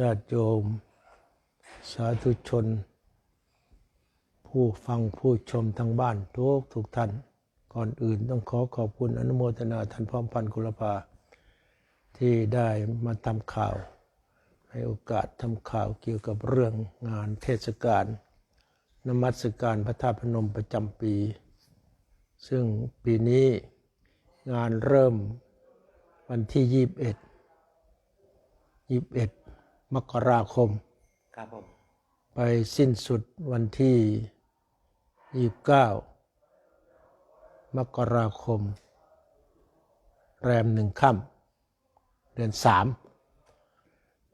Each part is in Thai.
ญาติโยม สาธุชน ผู้ฟังผู้ชมทางบ้านทุกทุกท่าน ก่อนอื่นต้องขอขอบคุณอนุโมทนาท่านพร้อมพันกุลภาที่ได้มาทำข่าว ให้โอกาสทำข่าวเกี่ยวกับเรื่องงานเทศกาลนมัสการพระธาตุพนมประจำปี ซึ่งปีนี้งานเริ่มวันที่ 21 21 มกราคม ครับผม ไปสิ้นสุดวันที่ 29 มกราคม แรมหนึ่งค่ำเดือนสาม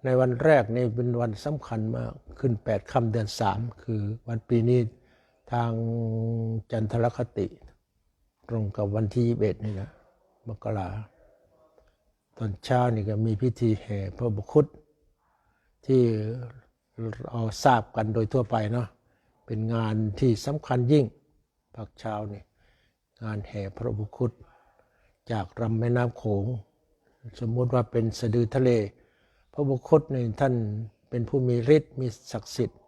ในวันแรกนี่เป็นวันสำคัญมาก ขึ้นแปดค่ำเดือนสามคือวันปีนี้ทางจันทรคติ ตรงกับวันที่21นี่นะมกราตอนเช้านี่ก็มีพิธีแห่พระบุคุต ที่เราทราบกันโดยทั่วไปเนาะเป็นงานที่สำคัญยิ่งภาคเช้านี่งานแห่พระบุคุตจากลำแม่น้ำโขง สมมุติว่าเป็นสะดือทะเล พระบุคุตนี่ท่านเป็นผู้มีฤทธิ์มีศักดิ์สิทธิ์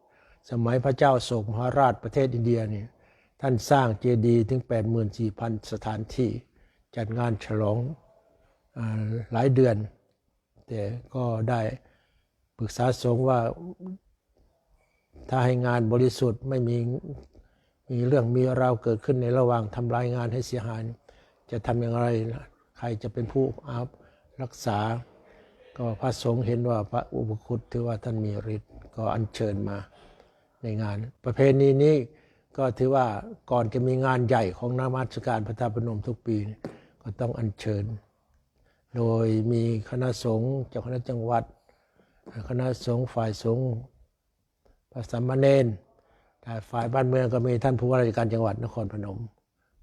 สมัยพระเจ้าโศกมหาราชประเทศอินเดียเนี่ยท่านสร้างเจดีย์ถึง 84,000 สถานที่ จัดงานฉลองอหลายเดือน แต่ก็ได้ ปรึกษาสงฆ์ว่าถ้าให้งานบริสุทธิ์ไม่มีมีเรื่องมีราวเกิดขึ้นในระหว่างทำลายงานให้เสียหาย จะทำอย่างไรใครจะเป็นผู้อาบรักษา ก็พระสงฆ์เห็นว่าพระอุปคุตถือว่าท่านมีฤทธิ์ก็อัญเชิญมาในงาน ประเพณีนี้ก็ถือว่าก่อนจะมีงานใหญ่ของนามัสการพระธาตุพนมทุกปี ก็ต้องอัญเชิญ โดยมีคณะสงฆ์เจ้าคณะจังหวัด คณะสงฆ์ฝ่ายสงฆ์พระสามเณรแต่ฝ่ายบ้านเมืองก็มีท่านผู้ว่าราชการจังหวัดนครพนม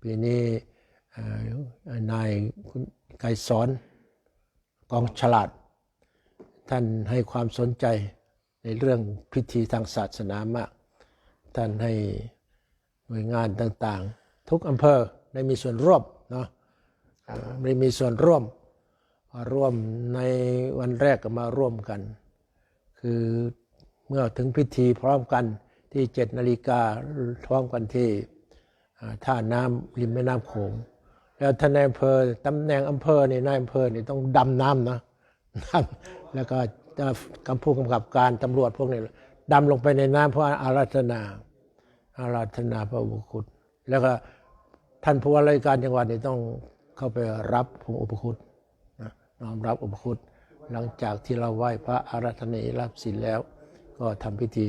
ปีนี้เอ่อนายคุณไกรสอนกองฉลาด ท่านให้ความสนใจในเรื่องพิธีทางศาสนามาก ท่านให้หน่วยงานต่างๆ ทุกอำเภอได้มีส่วนร่วมเนาะได้มีส่วนร่วมมาร่วมในวันแรกก็มาร่วมกัน คือเมื่อถึงพิธีพร้อมกันที่เจ็ดนาฬิกาพร้อมกันที่ท่าน้ำริมแม่น้ำโขงแล้วท่านนายอำเภอตำแหน่งอำเภอนี่นายอำเภอนี่ต้องดำน้ำนะดำแล้วก็กำผู้กำกับการตำรวจพวกนี้ดำลงไปในน้ำเพื่ออาราธนา อาราธนาพระอุปคุตแล้วก็ท่านผู้ว่าราชการจังหวัดนี่ต้องเข้าไปรับพระอุปคุตนะน้อมรับอุปคุต หลังจากที่เราไหว้พระอาราธนีรับศีลแล้ว ก็ทำพิธี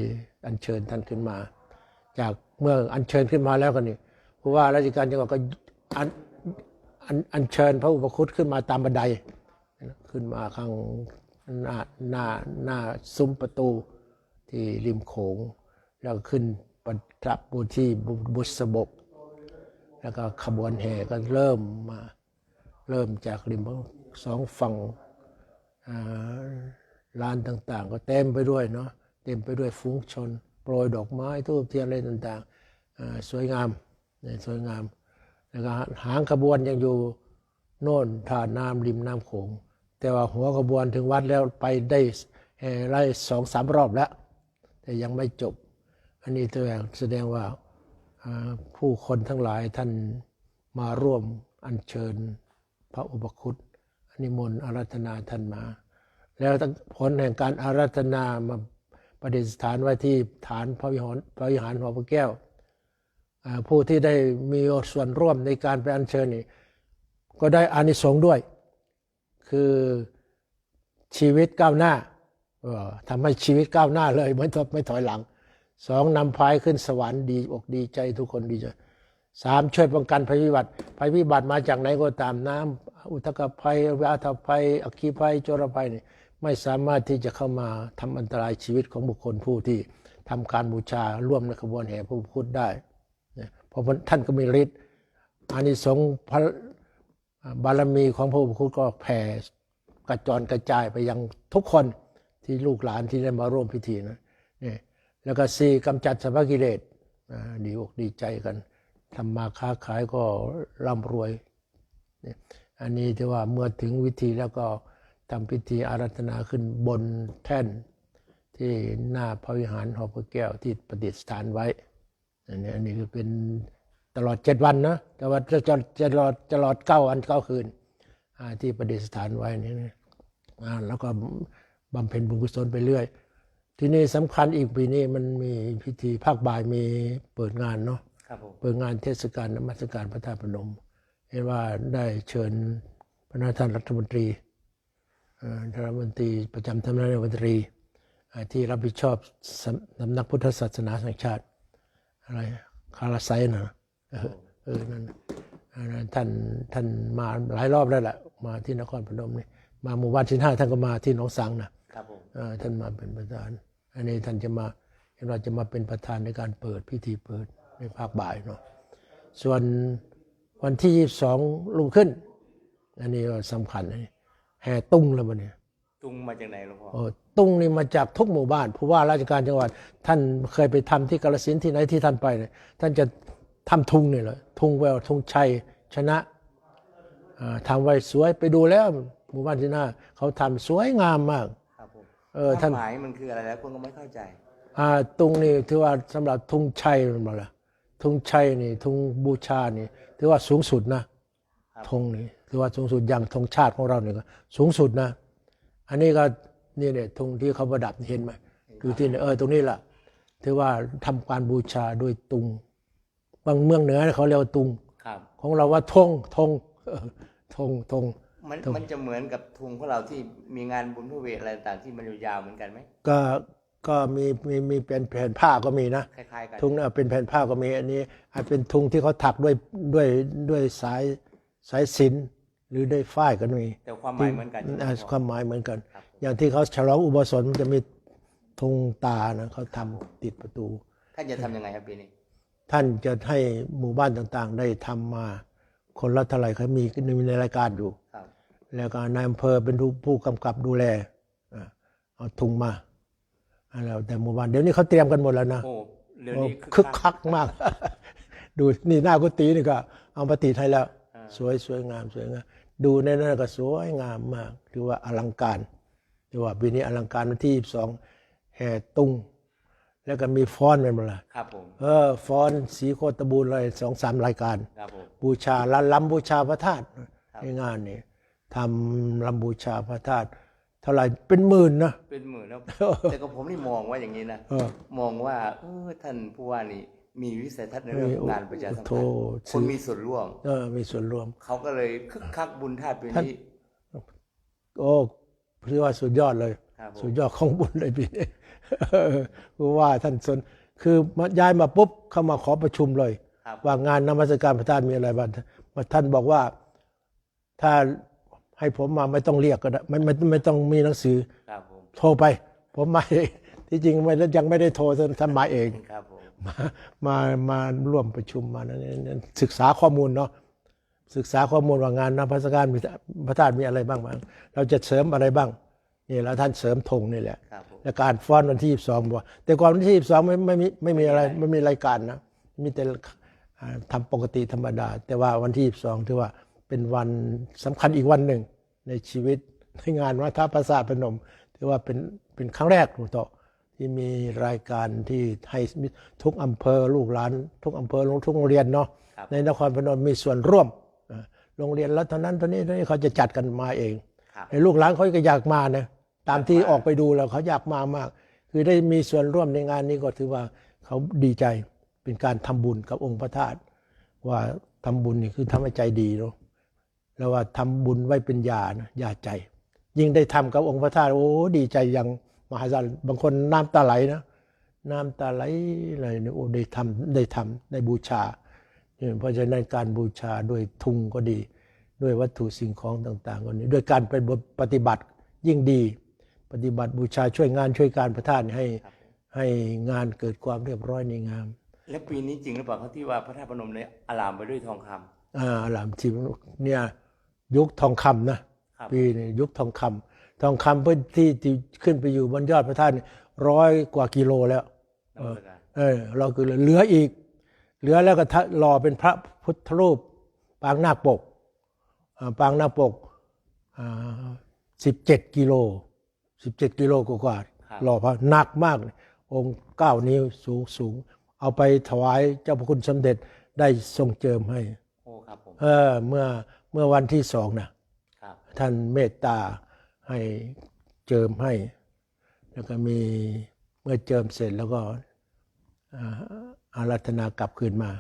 อัญเชิญท่านขึ้นมา จากเมื่ออัญเชิญขึ้นมาแล้วก็นี่ผู้ว่าราชการจังหวัดก็อัญอัญอัญเชิญพระอุปคุตขึ้นมาตามบันไดขึ้นมาข้างหน้าหน้าหน้าซุ้มประตูที่ริมโขง แล้วขึ้นประทับบูที่บุบุษบก แล้วก็ขบวนแห่ก็เริ่มมา เริ่มจากริมสองฝั่ง อ่าลานต่างๆ ก็เต็มไปด้วยเนาะเต็มไปด้วยฟุ้งชน โปรยดอกไม้ทูบเทียนอะไรต่างๆ สวยงามสวยงามแล้วก็หางขบวนยังอยู่โน่นท่าน้ำริมน้ำโขงแต่ว่าหัวขบวนถึงวัดแล้วไปได้ไล่สองสามรอบแล้ว แต่ยังไม่จบ อันนี้ตัวอย่างแสดงว่าผู้คนทั้งหลายท่านมาร่วมอัญเชิญพระอุปคุต นิมนต์อารัธนาท่านมา แล้วผลแห่งการอารัธนามาประดิษฐานไว้ที่ฐานพระวิหารพระวิหารหอพระแก้ว ผู้ที่ได้มีส่วนร่วมในการไปอัญเชิญนี่ก็ได้อานิสงส์ด้วย คือชีวิตก้าวหน้าทำให้ชีวิตก้าวหน้าเลยไม่ถอยไม่ถอยหลังสองนำพายขึ้นสวรรค์ดีอกดีใจทุกคนดีใจสามช่วยป้องกันภัยพิบัติภัยพิบัติมาจากไหนก็ตามน้ำ อุทกภัยวิอาทภัย อัคคีภัยโจรภัยนี่ไม่สามารถที่จะเข้ามาทำอันตรายชีวิตของบุคคลผู้ที่ทำการบูชาร่วมในขบวนแห่พระพุทธได้นะเพราะท่านก็มีฤทธิ์อานิสงส์พระบารมีของพระพุทธก็แผ่กระจรกระจายไปยังทุกคนที่ลูกหลานที่ได้มาร่วมพิธีนะนี่แล้วก็สี่กำจัดสัมภกิเลสดีอกดีใจกันทำมาค้าขายก็ร่ำรวยเนี่ย อันนี้ที่ว่าเมื่อถึงวิธีแล้วก็ทำพิธีอารัธนาขึ้นบนแท่น ที่หน้าพระวิหารหอพระแก้วที่ประดิษฐานไว้ อันนี้อันนี้คือเป็นตลอดเจ็ดวันนะแต่ว่าจะจะจะตลอดตลอดเก้าวันเก้าคืนที่ประดิษฐานไว้นี่นะแล้วก็บำเพ็ญบุญกุศลไปเรื่อย ทีนี้สำคัญอีกปีนี้มันมีพิธีภาคบ่ายมีเปิดงานเนาะเปิดงานเทศกาลนมัสการพระธาตุพนม เห็นว่าได้เชิญพระนาท่านรัฐมนตรีเอ่อท่านรัฐมนตรีประจำทำนักรัฐมนตรีเอ่อที่รับผิดชอบสำสำนักพุทธศาสนาแห่งชาติ อะไรคาราไซนะเออเออนั่นน่ะอันนั้นท่านท่านมาหลายรอบแล้วแหละมาที่นครพนมนี่มาหมู่บ้านชินห้าท่านก็มาที่หนองสังนะครับผมเอ่อท่านมาเป็นประธาน อันนี้ท่านจะมาเห็นว่าจะมาเป็นประธานในการเปิดพิธีเปิดในภาคบ่ายเนาะส่วน วันที่ยี่สองลุงขึ้น อันนี้ก็สำคัญนะนี่แห่ตุ้งแล้วมันเนี่ยตุงมาจากไหนหลวงพ่อโอ้ตุ้งนี่มาจากทุกหมู่บ้านผู้ว่าราชการจังหวัด ท่านเคยไปทำที่กาฬสินธุ์ที่ไหนที่ท่านไปเนี่ยท่านจะทำทุงนี่แหละทุงแววทุงชัยชนะอ่าทำไว้สวยไปดูแล้ว หมู่บ้านที่หน้าเขาทำสวยงามมากครับผมเออท่านความหมายมันคืออะไรแล้วคนก็ไม่เข้าใจอ่าตุงนี่ถือว่าสำหรับทุงชัยมันมาละ ทุงชัยนี่ทุงบูชานี่ถือว่าสูงสุดนะครับธงนี่ถือว่าสูงสุดอย่างธงชาติของเราเนี่ยก็สูงสุดนะ อันนี้ก็นี่เนี่ยธงที่เขาประดับเห็นไหมดูที่เนี่ยเออตรงนี้แหละถือว่าทำการบูชาด้วยตุงบางเมืองเหนือเขาเรียกว่าตุงครับของเราว่าธงธงเออธงธงมันมันจะเหมือนกับทุงของเราที่มีงานบุญพระเวทอะไรต่างๆที่มันยาวๆเหมือนกันไหมก็ ก็มีมีมีเป็นแผ่นผ้าก็มีนะคล้ายๆกัน ทุงเนี่ยเป็นแผ่นผ้าก็มีอันนี้อาจเป็นทุงที่เขาถักด้วยด้วยด้วยสายสายสิญจนหรือด้วยฝ้ายก็มีแต่ความหมายเหมือนกันใช่ไหมอ่าหลวงคพ่อวามหมายเหมือนกัน ครับอย่างที่เขาฉลองอุโบสถมันจะมีธงตานะเขาทำติดประตู ท่านจะทำยังไงครับปีนี้ท่านจะให้หมู่บ้านต่างๆ ได้ทำมาคนละเท่าไหร่เขามีมีในรายการอยู่ ครับ แล้วก็นายอำเภอเป็นผู้ผู้กำกับดูแลอ่าเอาทุงมา อ่าแล้วแต่หมู่บ้านเดี๋ยวนี้เขาเตรียมกันหมดแล้วนะโอ้เดี๋ยวโอ้นี้คึกคักมาก ดูนี่หน้ากุฏินี่ก็ เอามาติดให้แล้วอ่าสวยสวยงามสวยงามดูในนั้นก็สวยงามมากถือว่าอลังการถือว่าปีนี้อลังการวันที่สองแห่ตุงแล้วก็มีฟ้อนเป็นเวลาครับผมเออฟ้อนสีโคตรบูรณ์เลยสองสามรายการครับผมบูชาละลำบูชาพระธาตุครับในงานนี้ทำลำบูชาพระธาตุเท่าไหร่เป็นหมื่นนะเป็นหมื่นแล้วแต่ก็ผมนี่มองว่าอย่างนี้นะเออมองว่าเออท่านผู้ว่านี่มีวิสัยทัศน์ในเรื่องของงานประชาสัมโธพัน่ธ์คนมีส่วนร่วมเออมีส่วนร่วม เขาก็เลยคึกคักบุญธาตุปีนี้โอ้ถือว่าสุดยอดเลยครับผมสุดยอดของบุญเลยพี่คือว่าท่านสนคือมาย้ายมาปุ๊บเข้ามาขอประชุมเลยครับว่างานนมัสการพระธาตุมีอะไรบ้างมาท่านบอกว่าถ้า ให้ผมมาไม่ต้องเรียกก็ได้ไม่ไม่ไม่ต้องมีหนังสือ ครับผม โทรไป ผมมาเองที่จริงไม่ยังไม่ได้โทรท่านมาเอง ครับผม มามามาร่วมประชุมมานะเนี่ยศึกษาข้อมูลเนาะศึกษาข้อมูลว่างานนมัสการมีพระธาตุมีอะไรบ้างบ้างเราจะเสริมอะไรบ้างนี่แล้วท่านเสริมธงนี่แหละครับผม และการฟ้อนวันที่22บอกว่าแต่ก่อนวันที่22ไม่ไม่มีไม่มีอะไรไม่มีรายการนะมีแต่อ่าทำปกติธรรมดา แต่ว่าวันที่22ถือว่าเป็นวันสำคัญอีกวันหนึ่ง ในชีวิตในงานวัดท่าประสาทพนมถือว่าเป็นเป็นครั้งแรกถูกต้องที่มีรายการที่ให้ทุกอำเภอลูกหลาน ทุกอำเภอทุกโรงเรียนเนาะครับในนครพนมมีส่วนร่วมอ่าโรงเรียนแล้วเท่านั้นเท่านี้เท่านี้เขาจะจัดกันมาเองครับในลูกหลานเขาก็อยากมานะตามที่ออกไปดูแล้วเขาอยากมามาก คือได้มีส่วนร่วมในงานนี้ก็ถือว่าเขาดีใจเป็นการทำบุญกับองค์พระธาตุว่าทำบุญนี่คือทำให้ใจดีเนาะ แล้วว่าทำบุญไว้เป็นยานะยาใจ ยิ่งได้ทำกับองค์พระธาตุโอ้ดีใจอยังมหาศาลบางคนน้ำตาไหลนะน้ำตาไหลเลยเนี่ยโอ้ได้ทำได้ทำได้บูชาเนี่ยเพราะฉะนั้นการบูชาด้วยทุงก็ดี ด้วยวัตถุสิ่งของต่างๆก็นี้ด้วยการไปปฏิบัติยิ่งดี ปฏิบัติบูชาช่วยงานช่วยการพระธาตุให้ให้งานเกิดความเรียบร้อยในงาม และปีนี้จริงหรือเปล่าครับที่ว่าพระธาตุพนมเนี่ยอลามไปด้วยทองคำอ่าหลามทิมเนี่ย ยุคทองคำนะครับปีนี้ยุคทองคำทองคำเพื่อที่ที่ขึ้นไปอยู่บนยอดพระธาตุร้อยกว่ากิโลแล้วนมัสการเออเราคือเหลืออีก เหลือแล้วก็ทะรอเป็นพระพุทธรูปปางนาคปกอ่าปางนาคปกสิบเจ็ดกิโลสิบเจ็ดกิโลกว่าครับหล่อพระหนักมากเลยองค์เก้านิ้วสูงสูง เอาไปถวายเจ้าพระคุณสมเด็จได้ทรงเจิมให้ โอ้ครับผมเออเมื่อเมื่อวันที่สองนะครับท่านเมตตาให้เจิมให้ แล้วก็มีเมื่อเจิมเสร็จแล้วก็อ่าอารัธนากลับคืนมา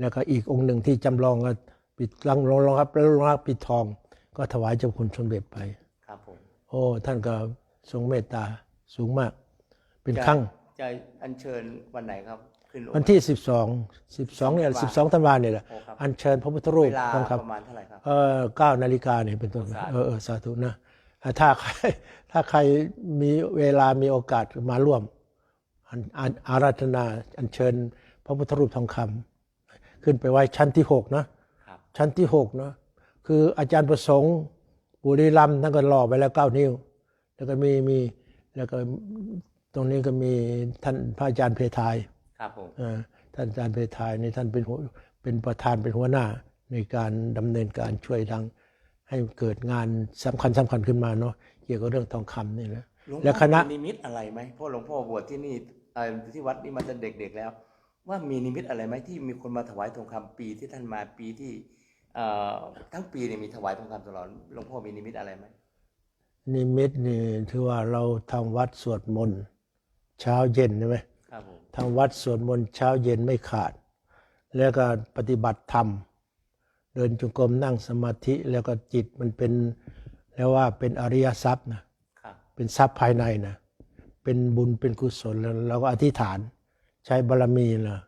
แล้วก็อีกองค์หนึ่งที่จำลองก็ปิดลังรองรองรับแล้วรองรับปิดทอง ก็ถวายเจ้าคุณสมเด็จไปครับผมโอ้ท่านก็ทรงเมตตาสูงมาก เป็นจะครั้งจะอัญเชิญวันไหนครับ ขึ้นลงวันที่ 12 12เนี่ย12ธันวาเนี่ยแหละโอ้ครับอัญเชิญพระพุทธรูเวปลาทองปคำระมาณเท่าไหร่ครับ เออเก้านาฬิกาเนี่ยเป็นต้นสาธุ เออเออสาธุนะอ่าถ้าใครถ้าใครมีเวลามีโอกาสมาร่วมอันอันอาราธนาอัญเชิญพระพุทธรูปทองคำขึ้นไปไว้ชั้นที่หกนะ ครับ ชั้นที่หกนะ คืออาจารย์ประสงค์บุรีรัมย์ท่านก็หล่อไปแล้วเก้านิ้ว แล้วก็มีมีแล้วก็ตรงนี้ก็มีท่านพระอาจารย์เพทาย ครับผมเอ่อท่านอาจารย์เพทายนี่ท่านเป็นหัวเป็นประธานเป็นหัวหน้าในการดำเนินการช่วยดังให้เกิดงานสำคัญสำคัญขึ้นมาเนาะเกี่ยวกับเรื่องทองคำนี่นะหลวงและพ่อคณะมีนิมิตอะไรไหมเพราะหลวงพ่อบวชที่นี่เอ่อที่วัดนี่มาตั้งเด็ก ๆ แล้ว ว่ามีนิมิตอะไรไหมที่มีคนมาถวายทองคำปีที่ท่านมาปีที่เอ่อทั้งปีเนี่ยมีถวายทองคำตลอดหลวงพ่อมีนิมิตอะไรไหมนิมิตนี่ถือว่าเราทำวัดสวดมนต์เช้าเย็นใช่ไหม ครับผมทำวัดสวดมนต์เช้าเย็นไม่ขาด แล้วก็ปฏิบัติธรรม เดินจงกรมนั่งสมาธิแล้วก็จิตมันเป็นแล้วว่าเป็นอริยทรัพย์นะครับเป็นทรัพย์ภายในนะเป็นบุญเป็นกุศลแล้วเราก็อธิษฐานใช้บารมีนะ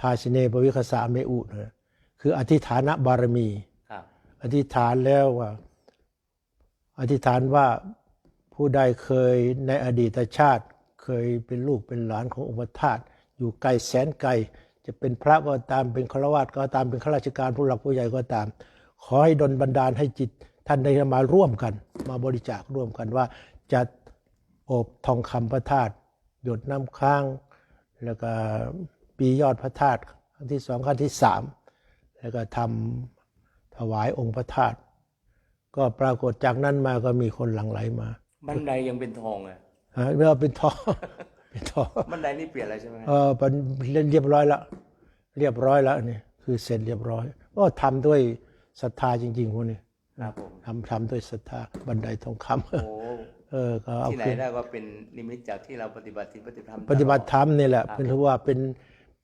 ทาชิเนปวิคสาเมอุนะคืออธิษฐานบารมีครับอธิษฐานแล้วว่า อธิษฐานว่าผู้ใดเคยในอดีตชาติ เคยเป็นลูกเป็นหลานของอุปทาตุอยู่ไกลแสนไกล จะเป็นพระก็ตามเป็นฆราวาสก็ตามเป็นข้าราชการผู้หลักผู้ใหญ่ก็ตาม ขอให้ดลบันดาลให้จิตท่านได้มาร่วมกัน มาบริจาคร่วมกันว่าจะอบทองคำพระธาตุหยดน้ำค้าง แล้วก็ปียอดพระธาตุครั้งที่สองครั้งที่สามแล้วก็ทำถวายองค์พระธาตุก็ปรากฏจากนั้นมาก็มีคนหลั่งไหลมา บันไดยังเป็นทองเลยฮะ เมื่อเป็นทองเป็นทองบันไดนี่เปลี่ยนอะไรใช่ไหมเออเป็นเรียบร้อยแล้วเรียบร้อยแล้วนี่คือเสร็จเรียบร้อยก็ทำด้วยศรัทธาจริงๆพวกนี้ครับผมทำทำด้วยศรัทธาบันไดทองคำโอ้เออก็เอาที่ไหนขึ้นได้ก็เป็นนิมิตจากที่เราปฏิบัติที่ปฏิบัติธรรมปฏิบัติธรรมนี่แหละครับเป็นถือว่าเป็น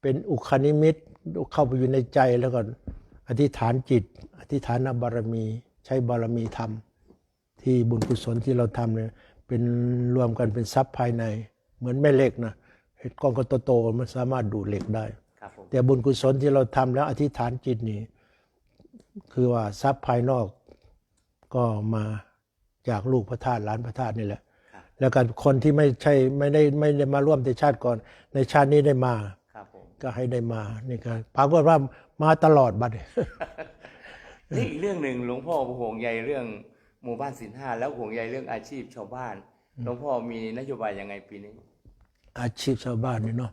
เป็นอุคานิมิตเข้าไปอยู่ในใจแล้วก็อธิษฐานจิต อธิษฐานบารมี ใช้บารมีธรรม ที่บุญกุศลที่เราทำเนี่ย เป็นรวมกันเป็นทรัพย์ภายใน เหมือนแม่เหล็กนะเห็ดก้อนก็โตๆมันสามารถดูดเหล็กได้ ครับผมแต่บุญกุศลที่เราทำแล้วอธิษฐานจิตนี่คือว่าทรัพย์ภายนอกก็มาจากลูกพระธาตุหลานพระธาตุนี่แหละ ครับแล้วกันคนที่ไม่ใช่ไม่ได้ไม่ได้มาร่วมในชาติก่อน ในชาตินี้ได้มา ครับผม ก็ให้ได้มานี่ก็ปรากฏว่ามาตลอดบัดนี้ นี่อีกเรื่องหนึ่งหลวงพ่อห่วงใยเรื่องห มู่บ้านสินห้าแล้วห่วงใยเรื่องอาชีพชาวบ้านหลวงพ่อมีนโยบายยังไงปีนี้ อาชีพชาวบ้านนี่เนาะ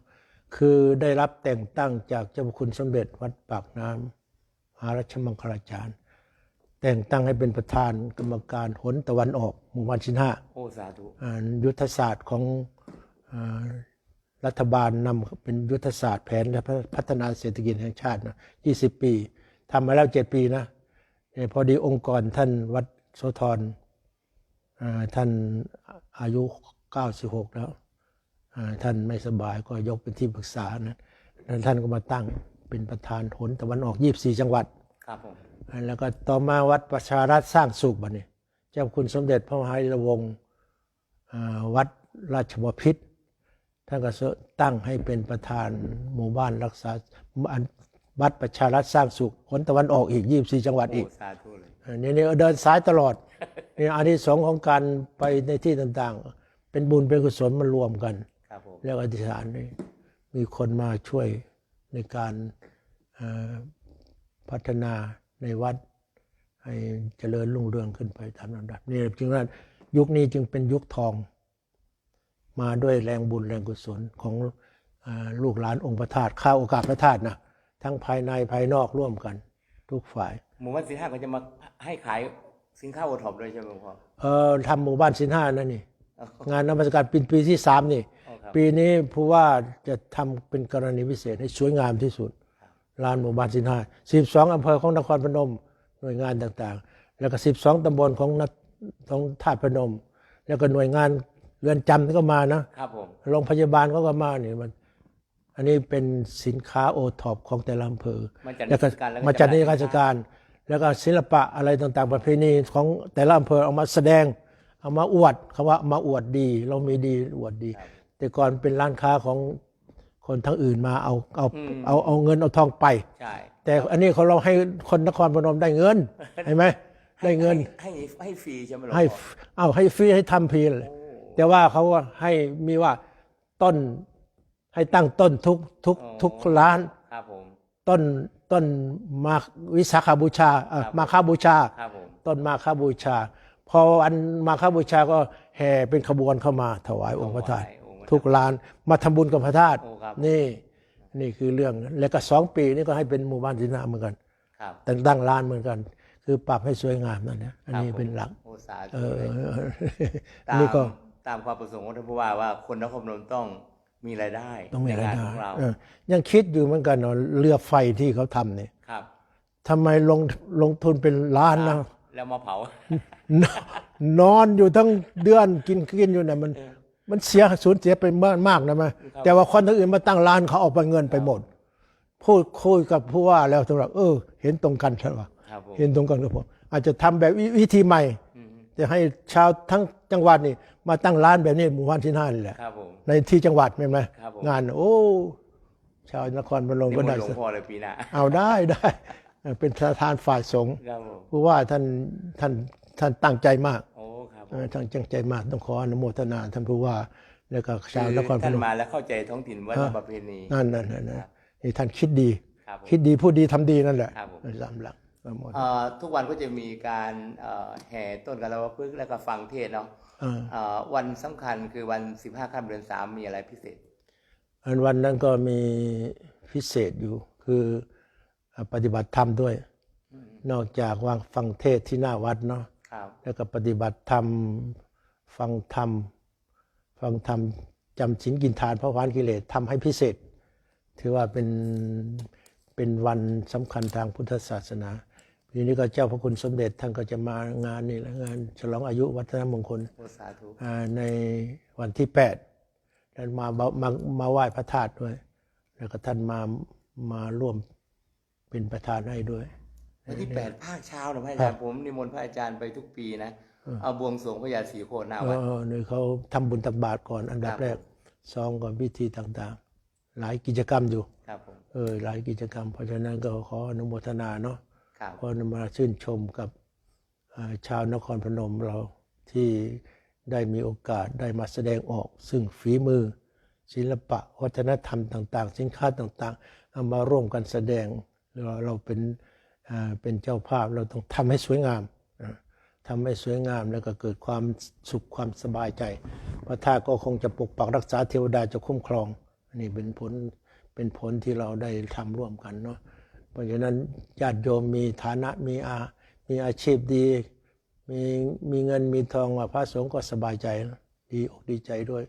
คือได้รับแต่งตั้งจากเจ้าพระคุณสมเด็จวัดปากน้ำมหารัชมังคลาจารย์ แต่งตั้งให้เป็นประธานกรรมการหนตะวันออกหมู่บ้านชินห้าโอ้สาธุอ่ายุทธศาสตร์ของอารัฐบาลนำเป็นยุทธศาสตร์แผนและพัฒนาเศรษฐกิจแห่งชาตินะ 20 ปีทำมาแล้ว 7 ปีนะเนี่ยพอดีองค์กรท่านวัด โสธรอ่าท่านอายุ 96 แล้วอ่าท่านไม่สบายก็ยกเป็นที่ปรึกษานะแล้วท่านก็มาตั้งเป็นประธานหนตะวันออก 24 จังหวัดครับผมแล้วก็ต่อมาวัดประชารัฐสร้างสุขบัดนี้เจ้าคุณสมเด็จพระมหาวิรวงศ์อ่าวัดราชบพิตรท่านก็ตั้งให้เป็นประธานหมู่บ้านรักษาอันวัดประชารัฐสร้างสุขคนตะวันออกอีก 24 จังหวัดอีโอ้กสาธุ เลยอันนี้นี่เดินสายตลอดนี่อานิสงส์ของการไปในที่ต่างๆ เป็นบุญเป็นกุศลมันรวมกันครับผมแล้วอธิษฐานนี่มีคนมาช่วยในการเอ่อพัฒนาในวัด ให้เจริญรุ่งเรืองขึ้นไปตามลำดับนี่จึงว่ายุคนี้จึงเป็นยุคทอง มาด้วยแรงบุญแรงกุศลของเออลูกหลานองค์พระธาตุข้าโอกาสพระธาตุนะทั้งภายในภายนอกร่วมกัน ทุกฝ่าย หมู่บ้านสินห้าก็จะมาให้ขายสินค้าโอท็อปด้วยใช่ไหมหลวงพ่อ เออทำหมู่บ้านสินห้านั่นนี่เองานนมัสการปีปีที่สามนี่ อ๋อครับ ปีนี้ผู้ว่าจะทำเป็นกรณีพิเศษให้สวยงามที่สุดลานหมู่บ้านสินห้าสิบสองอำเภอของนครพนม หน่วยงานต่างๆ แล้วก็สิบสองตำบลของนัของธาตุพนม แล้วก็หน่วยงานเรือนจำก็มานะ ครับผม โรงพยาบาลเขาก็มาเนี่ยมัน อันนี้เป็นสินค้าโอท็อปของแต่ละอำเภอมาจัดแล้วก็นิทรรศการแล้วก็มาจัดนิทรจำหน่ายรศการ แล้วก็ศิลปะอะไรต่างๆ ประเพณีของแต่ละอำเภอเอามาแสดง เอามาอวดคำว่ามาอวดดี เรามีดีอวดดี แต่ก่อนเป็นร้านค้าของคนทั้งอื่นมาเอาเอาเอาเอาเงินเอาทองไปใช่แต่อันนี้เขาเราให้คนนครพนมได้เงินเห็นไหมได้เงินให้ให้ให้ฟรีใช่ไหมหลวงให้พ่อเอาให้ฟรีให้ทำฟรีเลยแต่ว่าเขาก็ให้มีว่าต้นให้ตั้งต้นทุกทุกทุกร้านครับผมต้น ต้นมาวิสาขาบูชาเอ่อครับ มาคาบูชา ครับผม ต้นมาคาบูชา พอวันมาคาบูชาก็แห่เป็นขบวนเข้ามาถวายองค์พระธาตุถวายองค์พระธาตุทุกร้านมาทำบุญกับพระธาตุโอ้ครับ นี่ นี่คือเรื่องแล้วก็สองปีนี่ก็ให้เป็นหมู่บ้านสินาเหมือนกัน ครับแต่งตั้งร้านเหมือนกัน คือปรับให้สวยงามนั่นนะอันนี้ครับผมเป็นหลัก โอ้สาเอธุอเลยตามนี่ก็ ตามความประสงค์ของท่านผู้ว่าว่าคนนครพนมต้อง มีรายได้ต้องมีในรายงานได้ของเราเออยังคิดอยู่เหมือนกันเนาะเรือไฟที่เขาทำเนี่ยครับทำไมลงลงทุนเป็นล้านนะแล้วมาเผานนอนอยู่ทั้งเดือนกินกินอยู่เนี่ยมัน มันเสียสูญเสียไปมากมากนะมาแต่ว่าคนทั้งอื่นมาตั้งร้านเขาเอาไปเงินไปหมด พูดคุยกับผู้ว่าแล้วสำหรับเออ เห็นตรงกันใช่ปะครับผมเห็นตรงกันกับผมอาจจะทำแบบวิวิธีใหม่จะให้ชาวทั้งจังหวัดนี่ มาตั้งร้านแบบนี้หมู่บ้านที่น่านี่แหละ ครับผม ในที่จังหวัดไม่ไหมครับผม งาน โอ้ ชาวนครพนมนี่ก็มันได้หลวงพ่อเลยปีหน้าเอาได้ได้เออเป็นประธานฝ่ายสงฆ์ครับผมผู้ว่าท่านท่านท่านตั้งใจมากโอ้ครับผเอมอท่านตั้งใจมากต้องขออนุโมทนาท่านผู้ว่าแล้วก็ชาวนครพท่านนม มาแล้วเข้าใจท้องถิ่นวัฒนประเพณี นั่นนั่นนั่นนั่นนี่ท่านคิดดี ครับผมคิดดีพูดดีทำดีนั่นแหละครับผม สามหลัก สามหมดเอ่อทุกวันก็จะมีการเอ่อแห่ต้นกระวะพึกษ์แล้วก็ฟังเทศน์เนาะเออเอ่อวันสำคัญคือวัน15ค่ำเดือน3มีอะไรพิเศษ อันวันนั้นก็มีพิเศษอยู่คืออ่าปฏิบัติธรรมด้วย นอกจากวางฟังเทศน์ที่หน้าวัดเนาะครับแล้วก็ปฏิบัติธรรมฟังธรรม ฟังธรรมจำศีลกินทานพระวานกิเลสทำให้พิเศษ ถือว่าเป็นเป็นวันสำคัญทางพุทธศาสนา ปีนี้ก็เจ้าพระคุณสมเด็จท่านก็จะมางานนี่แหละงานฉลองอายุวัฒนมงคลโอสาธุอ่าในวันที่แปดท่านมามามามาไหว้พระธาตุด้วย แล้วก็ท่านมามาร่วมเป็นประธานให้ด้วยวันที่8ภาคเช้านะพระอาจารย์ผมนิมนต์พระอาจารย์ไปทุกปีนะเอาบวงสรวงพระยาศรีโคตรหน้าเอวัดอนี่เขาทำบุญตักบาตรก่อนอันดับครับแรกซองก่อนพิธีต่างๆ หลายกิจกรรมอยู่ครับผมเออหลายกิจกรรม เพราะฉะนั้นก็ขออนุโมทนาเนาะ ครับขออนุโมาชื่นชมกับชาวนครพนมเราที่ได้มีโอกาสได้มาแสดงออก ซึ่งฝีมือ ศิลปะวัฒนธรรมต่าง ๆ สินค้าต่างๆเอามาร่วมกันแสดงเราเราเป็นเป็นเจ้าภาพเราต้องทำให้สวยงามทำให้สวยงามแล้วก็เกิดความสุขความสบายใจ พระธาตุก็คงจะปกปักรักษาเทวดาจะคุ้มครองอันนี้เป็นผลเป็นผลที่เราได้ทำร่วมกันเนาะ เพราะฉะนั้นญาติโยมมีฐานะมีอามีอาชีพดี มีมีเงินมีทองว่าพระสงฆ์ก็สบายใจนะดีอกดีใจด้วย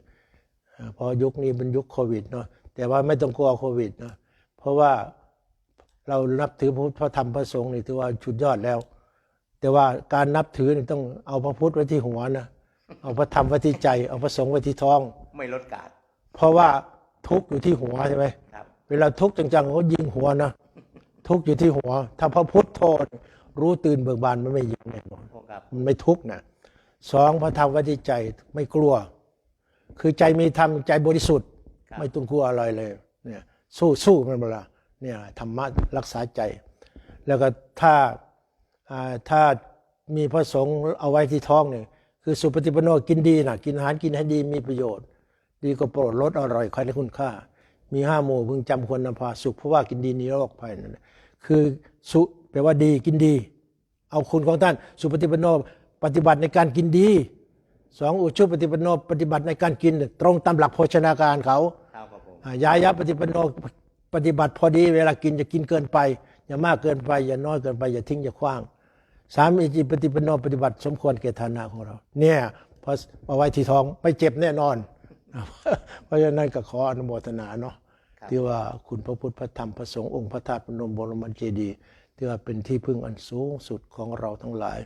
อ่าเพราะยุคนี้เป็นยุคโควิดเนาะแต่ว่าไม่ต้องกลัวโควิดนะเพราะว่าเรานับถือพระพุทธพระธรรมพระสงฆ์นี่ถือว่าชุดยอดแล้ว แต่ว่าการนับถือนี่ต้องเอาพระพุทธไว้ที่หัวนะเอาพระธรรมไว้ที่ใจ เอาพระสงฆ์ไว้ที่ท้อง ไม่ลดการเพราะว่าทุกข์อยู่ที่หัวใช่ไหมครับเวลาทุกข์จังๆเขายิงหัวนะ ทุกข์อยู่ที่หัว ถ้าพระพุทธโทษรู้ตื่นเบิกบานมันไม่ยิงแน่นอนโอ้ครับมันไม่ทุกข์นะสองพระธรรมไว้ที่ใจไม่กลัว คือใจมีธรรมใจบริสุทธิ์ครับไม่ต้องกลัวอะไรเลยเนี่ยสู้สู้มันเวลาเนี่ยธรรมะรักษาใจ แล้วก็ถ้าอ่าถ้ามีพระสงฆ์เอาไว้ที่ท้องเนี่ยคือสุปฏิปโนกินดีนะกินอาหารกินให้ดีมีประโยชน์ ดีก็โปรดลดอร่อยใครในคุณค่า มีห้าหมู่พึงจำควรนำพาสุขเพราะว่ากินดีนิโรคภัยนั่นแหละ คือสุแปลว่าดีกินดี เอาคุณของท่าน สุปฏิปันโนปฏิบัติในการกินดีสองอุชุปฏิปันโนปฏิบัติในการกิน ตรงตามหลักโภชนาการเขาครับครับผมอ่ายายะปฏิปันโนปฏิบัติพอดี เวลากินจะกินเกินไป อย่ามากเกินไป อย่าน้อยเกินไป อย่าทิ้งอย่าขว้างสามอิจิปฏิปันโนปฏิบัติสมควรแก่ฐานะของเรา เนี่ยพเพราะมาไว้ที่ท้องไม่เจ็บแน่นอน เพราะฉะนั้นก็ขออนุโมทนาเนาะ ที่ว่าคุณพระพุทธพระธรรมพระสงฆ์องค์พระธาตุพนมบรมเจดีย์ที่ว่าเป็นที่พึ่งอันสูงสุดของเราทั้งหลาย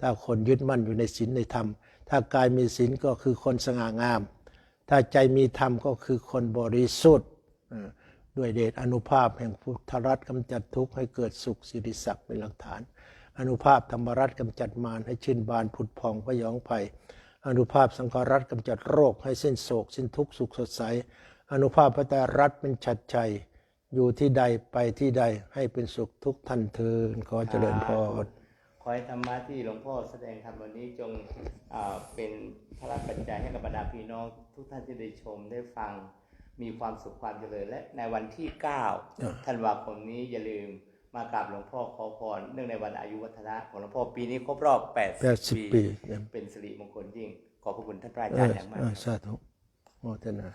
ถ้าคนยึดมั่นอยู่ในศีลในธรรม ถ้ากายมีศีลก็คือคนสง่างาม ถ้าใจมีธรรมก็คือคนบริสุทธิ์ด้วยเดชอนุภาพแห่งพุทธรัตน์กำจัดทุกข์ให้เกิดสุขสิริศักดิ์เป็นหลักฐาน อนุภาพธรรมรัตน์กำจัดมารให้ชื่นบานผุดพองพยองภัยอนุภาพสังฆรัตน์กำจัดโรคให้สิ้นโศก สิ้นทุกข์สุขสดใส อนุภาพพระไตรรัตน์เป็นชัดชัย อยู่ที่ใดไปที่ใดให้เป็นสุขทุกท่านเทินขอเจริญพรขอให้ธรรมะที่หลวงพ่อแสดงธรรมวันนี้จงอ่าเป็นพระปัจจัยให้กับบรรดาพี่น้องทุกท่านที่ได้ชมได้ฟังมีความสุขความเจริญและในวันที่ 9 ธันวาคมนี้อย่าลืมมากราบหลวงพ่อขอพรเนื่องในวันอายุวัฒนะของหลวงพ่อปีนี้ครบรอบ 80 80ปี เป็นสิริมงคลยิ่ง ขอบพระคุณท่านพระอาเอจารอย์อย่างมากเออสาธุโมทนา